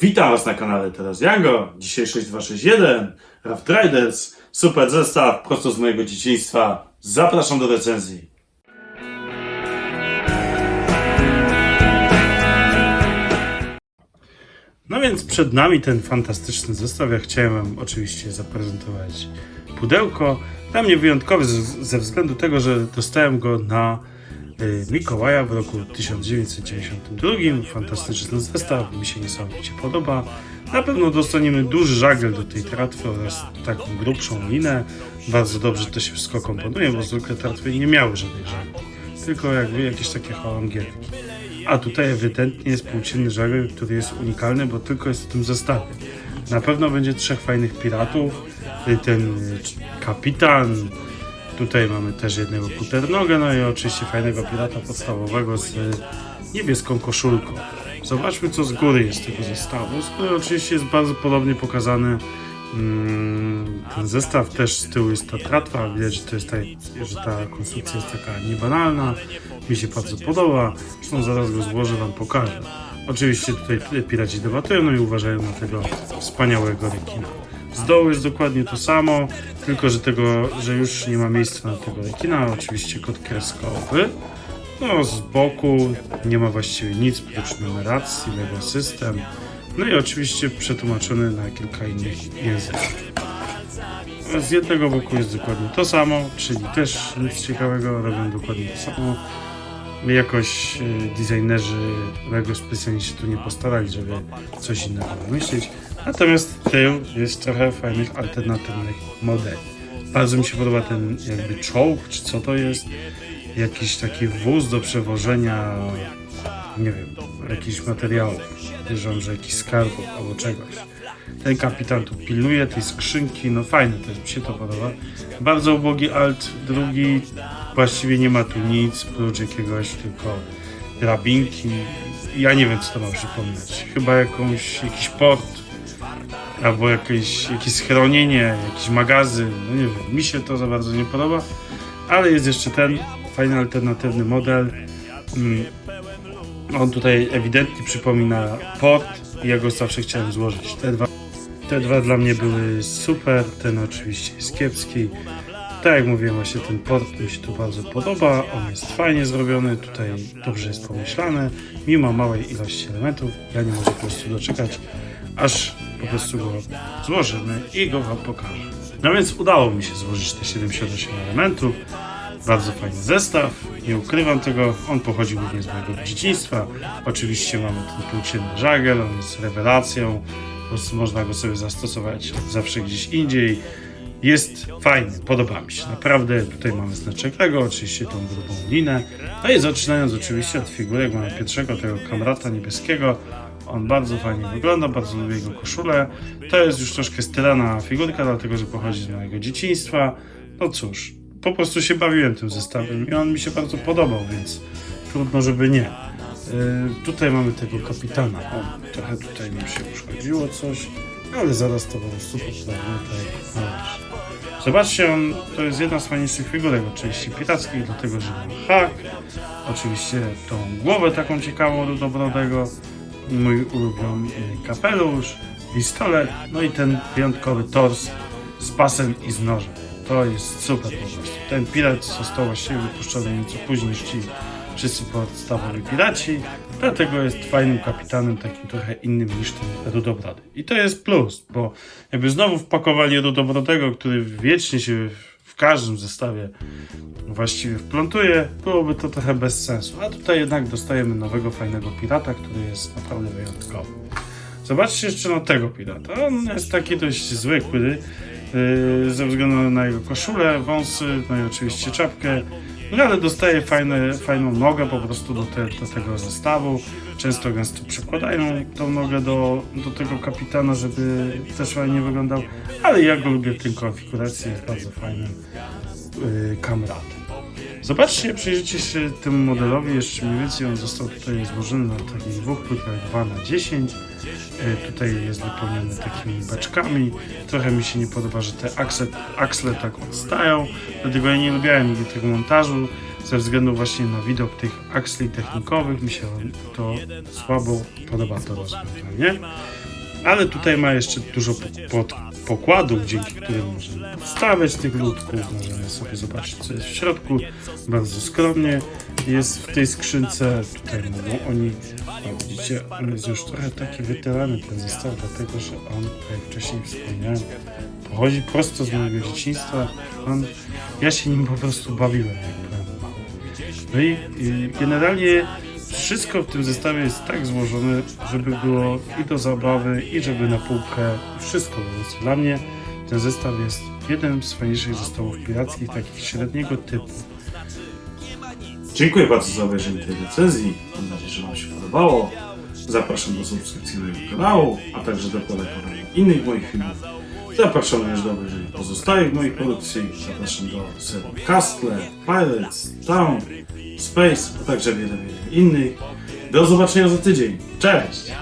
Witam Was na kanale Teraz Jango. Dzisiaj 6261, Raft Riders, super zestaw prosto z mojego dzieciństwa. Zapraszam do recenzji. No więc przed nami ten fantastyczny zestaw. Ja chciałem Wam oczywiście zaprezentować pudełko. Dla mnie wyjątkowy ze względu tego, że dostałem go na Mikołaja w roku 1992. Fantastyczny zestaw, mi się niesamowicie podoba. Na pewno dostaniemy duży żagiel do tej tratwy oraz taką grubszą linę. Bardzo dobrze to się wszystko komponuje, bo zwykle tratwy nie miały żadnych żagli, tylko jakby jakieś takie chorągiewki. A tutaj ewidentnie jest płócienny żagiel, który jest unikalny, bo tylko jest w tym zestawie. Na pewno będzie trzech fajnych piratów. y, Ten y, kapitan, Tutaj mamy też jednego kuternogę, no i oczywiście fajnego pirata podstawowego z y, niebieską koszulką. Zobaczmy co z góry jest tego zestawu. Z góry oczywiście jest bardzo podobnie pokazany mm, ten zestaw, też z tyłu jest ta tratwa, widać, że, to jest ta, że ta konstrukcja jest taka niebanalna. Mi się bardzo podoba, zresztą zaraz go złożę, Wam pokażę. Oczywiście tutaj piraci debatują no i uważają na tego wspaniałego rekina. Z dołu jest dokładnie to samo, tylko że tego, że już nie ma miejsca na tego rekina. Oczywiście kod kreskowy. No, z boku nie ma właściwie nic prócz numeracji, Lego System. No i oczywiście przetłumaczony na kilka innych języków. Z jednego boku jest dokładnie to samo, czyli też nic ciekawego, robią dokładnie to samo. Jakoś y, designerzy Lego specjalnie się tu nie postarali, żeby coś innego wymyślić. Natomiast tył jest trochę fajnych, alternatywnych modeli. Bardzo mi się podoba ten jakby czołg, czy co to jest. Jakiś taki wóz do przewożenia, nie wiem, jakichś materiałów. Wierzę, że jakichś skarbów albo czegoś. Ten kapitan tu pilnuje tej skrzynki, no fajne też mi się to podoba. Bardzo ubogi alt, drugi właściwie nie ma tu nic, prócz jakiegoś tylko drabinki. Ja nie wiem co to ma przypominać. Chyba jakąś, jakiś port albo jakieś, jakieś schronienie, jakiś magazyn, no nie wiem, mi się to za bardzo nie podoba, ale jest jeszcze ten fajny alternatywny model. Mm, On tutaj ewidentnie przypomina port ja go zawsze chciałem złożyć. Te dwa, te dwa dla mnie były super, ten oczywiście jest kiepski. Tak jak mówiłem, właśnie ten port mi się tu bardzo podoba, on jest fajnie zrobiony, tutaj dobrze jest pomyślany, mimo małej ilości elementów, ja nie mogę po prostu doczekać, aż po prostu go złożymy i go Wam pokażę. No więc udało mi się złożyć te 78 elementów, bardzo fajny zestaw, nie ukrywam tego, on pochodzi głównie z mojego dzieciństwa, oczywiście mamy ten płócienny żagiel, on jest rewelacją, po prostu można go sobie zastosować zawsze gdzieś indziej, jest fajny, podoba mi się. Naprawdę tutaj mamy znaczek Lego, oczywiście tą grubą linę. No i zaczynając oczywiście od figurek, mamy pierwszego tego kamrata niebieskiego. On bardzo fajnie wygląda, bardzo lubię jego koszulę. To jest już troszkę stylana figurka, dlatego że pochodzi z mojego dzieciństwa. No cóż, po prostu się bawiłem tym zestawem i on mi się bardzo podobał, więc trudno, żeby nie. Yy, tutaj mamy tego kapitana. O, trochę tutaj mi się uszkodziło coś, ale zaraz to po prostu poprawimy tak. Zobaczcie, on, to jest jedna z fajniejszych figurek oczywiście pirackich, dlatego że ma hak, oczywiście tą głowę taką ciekawą rudobrodego, mój ulubiony kapelusz, pistolet, no i ten wyjątkowy tors z pasem i z nożem. To jest super po prostu. Ten pirat został właściwie wypuszczony nieco później niż ci wszyscy podstawowi piraci, dlatego jest fajnym kapitanem, takim trochę innym niż ten Rudobrody. I to jest plus, bo jakby znowu wpakowali Rudobrodego, który wiecznie się w każdym zestawie właściwie wplątuje, byłoby to trochę bez sensu. A tutaj jednak dostajemy nowego, fajnego pirata, który jest naprawdę wyjątkowy. Zobaczcie jeszcze na tego pirata. On jest taki dość zwykły, ze względu na jego koszulę, wąsy, no i oczywiście czapkę. No ale dostaje fajne, fajną nogę po prostu do, te, do tego zestawu. Często gęsto przykładają tą nogę do, do tego kapitana, żeby też fajnie wyglądał. Ale ja go lubię w tej konfiguracji, jest bardzo fajnym yy. Zobaczcie, przyjrzyjcie się temu modelowi, jeszcze mniej więcej on został tutaj złożony na takich dwóch płytach 2 na 10 E, Tutaj jest wypełniony takimi beczkami. Trochę mi się nie podoba, że te aksle, aksle tak odstają, dlatego ja nie lubiałem nigdy tego montażu. Ze względu właśnie na widok tych aksli technikowych mi się to słabo podoba to rozwiązanie. Ale tutaj ma jeszcze dużo po- pod, pokładów, dzięki którym możemy wstawiać tych ludków, możemy sobie zobaczyć co jest w środku, bardzo skromnie jest w tej skrzynce, tutaj mówią oni, o, widzicie, on jest już trochę taki wytylany ten zestaw, dlatego że on, tak jak wcześniej wspomniałem, pochodzi prosto z mojego dzieciństwa, on, ja się nim po prostu bawiłem, jak byłem. No i, i generalnie wszystko w tym zestawie jest tak złożone, żeby było i do zabawy, i żeby na półkę, wszystko. Więc dla mnie ten zestaw jest jednym z fajniejszych zestawów pirackich, takich średniego typu. Dziękuję bardzo za obejrzenie tej recenzji. Mam nadzieję, że Wam się podobało. Zapraszam do subskrypcji mojego kanału, a także do polecenia innych moich filmów. Zapraszam również do obejrzenia pozostałych moich produkcji. Zapraszam do serii Castle, Pirates, Town, Space, a także wiele, wiele innych. Do zobaczenia za tydzień. Cześć!